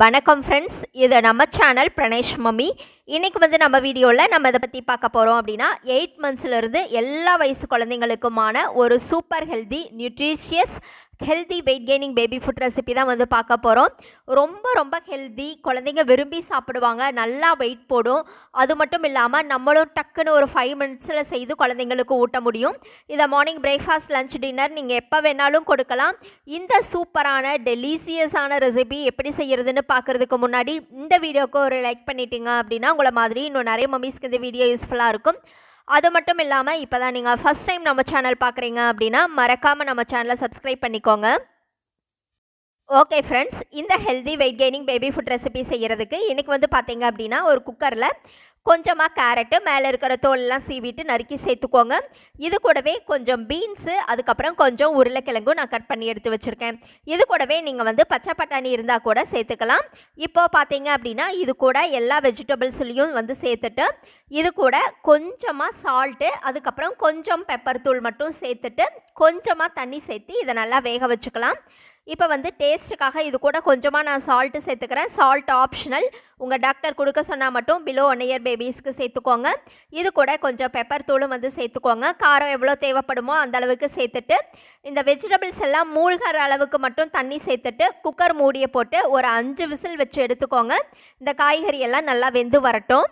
வணக்கம் ஃப்ரெண்ட்ஸ் இது நம்ம சேனல் பிரணேஷ் மம்மி. இன்றைக்கி வந்து நம்ம வீடியோவில் நம்ம இதை பற்றி பார்க்க போகிறோம் அப்படின்னா எயிட் மந்த்ஸ்லேருந்து எல்லா வயசு குழந்தைங்களுக்குமான ஒரு super healthy nutritious healthy weight gaining baby food recipe தான் வந்து பார்க்க போகிறோம் ரொம்ப ரொம்ப ஹெல்தி குழந்தைங்க விரும்பி சாப்பிடுவாங்க. நல்லா வெயிட் போடும். அது மட்டும் இல்லாமல் நம்மளும் டக்குன்னு ஒரு ஃபைவ் மினிட்ஸில் செய்து குழந்தைங்களுக்கு ஊட்ட முடியும். இதை மார்னிங் பிரேக்ஃபாஸ்ட் லஞ்ச் டின்னர் நீங்கள் எப்போ வேணாலும் கொடுக்கலாம். இந்த சூப்பரான டெலிசியஸான ரெசிபி எப்படி செய்கிறதுன்னு பார்க்குறதுக்கு முன்னாடி இந்த வீடியோக்கு ஒரு லைக் பண்ணிட்டீங்க அப்படின்னா உங்களை மாதிரி இன்னும் நிறைய மம்மிஸ்க்கு இந்த வீடியோ யூஸ்ஃபுல்லாக இருக்கும். அது மட்டும் இல்லாமல் இப்போ தான் நீங்கள் ஃபஸ்ட் டைம் நம்ம சேனல் பார்க்குறீங்க அப்படின்னா மறக்காமல் நம்ம சேனலை சப்ஸ்கிரைப் பண்ணிக்கோங்க. ஓகே ஃப்ரெண்ட்ஸ் இந்த healthy weight gaining baby food recipe செய்கிறதுக்கு இன்றைக்கி வந்து பார்த்தீங்க அப்படின்னா ஒரு குக்கரில் கொஞ்சமாக கேரட்டு மேலே இருக்கிற தோலெல்லாம் சீவிட்டு நறுக்கி சேர்த்துக்கோங்க. இது கூடவே கொஞ்சம் பீன்ஸு அதுக்கப்புறம் கொஞ்சம் உருளைக்கிழங்கும் நான் கட் பண்ணி எடுத்து வச்சுருக்கேன். இது கூடவே நீங்கள் வந்து பச்சை பட்டாணி இருந்தால் கூட சேர்த்துக்கலாம். இப்போ பார்த்தீங்க அப்படின்னா இது கூட எல்லா வெஜிடபிள்ஸ்லேயும் வந்து சேர்த்துட்டு இது கூட கொஞ்சமாக சால்ட்டு அதுக்கப்புறம் கொஞ்சம் பெப்பர் தூள் மட்டும் சேர்த்துட்டு கொஞ்சமாக தண்ணி சேர்த்து இதை நல்லா வேக வச்சுக்கலாம். இப்போ வந்து டேஸ்ட்டுக்காக இது கூட கொஞ்சமாக நான் சால்ட்டு சேர்த்துக்கிறேன். சால்ட் ஆப்ஷனல் உங்கள் டாக்டர் கொடுக்க சொன்னால் மட்டும் பிலோ ஒன் இயர் பேபிஸ்க்கு சேர்த்துக்கோங்க. இது கூட கொஞ்சம் பெப்பர் தூளும் வந்து சேர்த்துக்கோங்க. காரம் எவ்வளோ தேவைப்படுமோ அந்த அளவுக்கு சேர்த்துட்டு இந்த வெஜிடபிள்ஸ் எல்லாம் மூழ்கிற அளவுக்கு மட்டும் தண்ணி சேர்த்துட்டு குக்கர் மூடியை போட்டு ஒரு அஞ்சு விசில் வச்சு எடுத்துக்கோங்க. இந்த காய்கறி எல்லாம் நல்லா வெந்து வரட்டும்.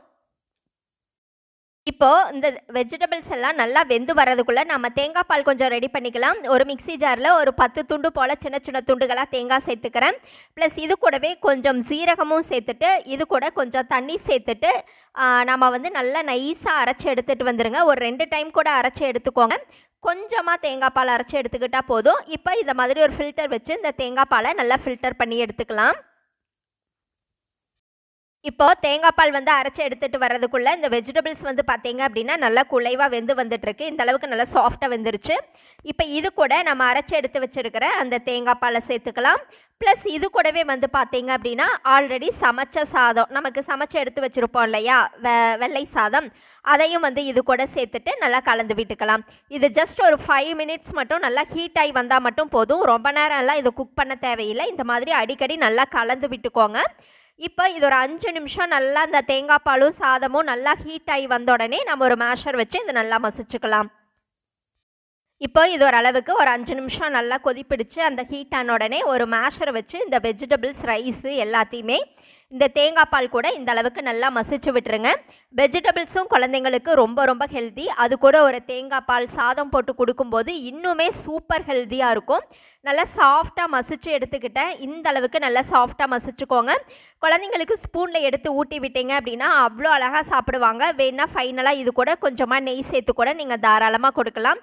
இப்போது இந்த வெஜிடபிள்ஸ் எல்லாம் நல்லா வெந்து வரதுக்குள்ளே நம்ம தேங்காய் பால் கொஞ்சம் ரெடி பண்ணிக்கலாம். ஒரு மிக்ஸி ஜாரில் ஒரு பத்து துண்டு போல் சின்ன சின்ன துண்டுகளாக தேங்காய் சேர்த்துக்கிறேன். ப்ளஸ் இது கூடவே கொஞ்சம் சீரகமும் சேர்த்துட்டு இது கூட கொஞ்சம் தண்ணி சேர்த்துட்டு நம்ம வந்து நல்லா நைஸாக அரைச்சி எடுத்துகிட்டு வந்துடுங்க ஒரு ரெண்டு டைம் கூட அரைச்சி எடுத்துக்கோங்க. கொஞ்சமாக தேங்காய் பால் அரைச்சி எடுத்துக்கிட்டால் போதும். இப்போ இந்த மாதிரி ஒரு ஃபில்டர் வச்சு இந்த தேங்காய் பாலை நல்லா ஃபில்டர் பண்ணி எடுத்துக்கலாம். இப்போ தேங்காய் பால் வந்து அரைச்சி எடுத்துட்டு வர்றதுக்குள்ள இந்த வெஜிடபிள்ஸ் வந்து பார்த்தீங்க அப்படின்னா நல்லா குலைவாக வெந்து வந்துட்டுருக்கு. இந்த அளவுக்கு நல்லா சாஃப்டாக வெந்துருச்சு. இப்போ இது கூட நம்ம அரைச்சி எடுத்து வச்சிருக்கிற அந்த தேங்காய் பாலை சேர்த்துக்கலாம். ப்ளஸ் இது கூடவே வந்து பார்த்தீங்க அப்படின்னா ஆல்ரெடி சமைச்ச சாதம் நமக்கு சமைச்சு எடுத்து வச்சுருப்போம் இல்லையா? வெ வெள்ளை சாதம். அதையும் வந்து இது கூட சேர்த்துட்டு நல்லா கலந்து விட்டுக்கலாம். இது ஜஸ்ட் ஒரு ஃபைவ் மினிட்ஸ் மட்டும் நல்லா ஹீட் ஆகி வந்தால் மட்டும் போதும். ரொம்ப நேரம்லாம் இதை குக் பண்ண தேவையில்லை. இந்த மாதிரி அடிக்கடி நல்லா கலந்து விட்டுக்கோங்க. இப்போ இது ஒரு அஞ்சு நிமிஷம் நல்லா இந்த தேங்காய் பாலும் சாதமும் நல்லா ஹீட் ஆகி வந்த உடனே நம்ம ஒரு மேஷர் வச்சு இதை நல்லா மசிச்சுக்கலாம். இப்போ இது ஒரு அளவுக்கு ஒரு அஞ்சு நிமிஷம் நல்லா கொதிப்பிடிச்சு அந்த ஹீட் ஆன உடனே ஒரு மேஷரை வச்சு இந்த வெஜிடபிள்ஸ் ரைஸு எல்லாத்தையுமே இந்த தேங்காய் பால் கூட இந்த அளவுக்கு நல்லா மசிச்சு விட்டுருங்க. வெஜிடபிள்ஸும் குழந்தைங்களுக்கு ரொம்ப ரொம்ப ஹெல்தி அது கூட ஒரு தேங்காய் பால் சாதம் போட்டு கொடுக்கும்போது இன்னுமே சூப்பர் ஹெல்த்தியாக இருக்கும். நல்லா சாஃப்டாக மசிச்சு எடுத்துக்கிட்டேன் இந்த அளவுக்கு நல்லா சாஃப்டாக மசிச்சுக்கோங்க. குழந்தைங்களுக்கு ஸ்பூனில் எடுத்து ஊட்டி விட்டீங்க அப்படின்னா அவ்வளோ அழகாக சாப்பிடுவாங்க. வேணால் ஃபைனலாக இது கூட கொஞ்சமாக நெய் சேர்த்து கூட நீங்கள் தாராளமாக கொடுக்கலாம்.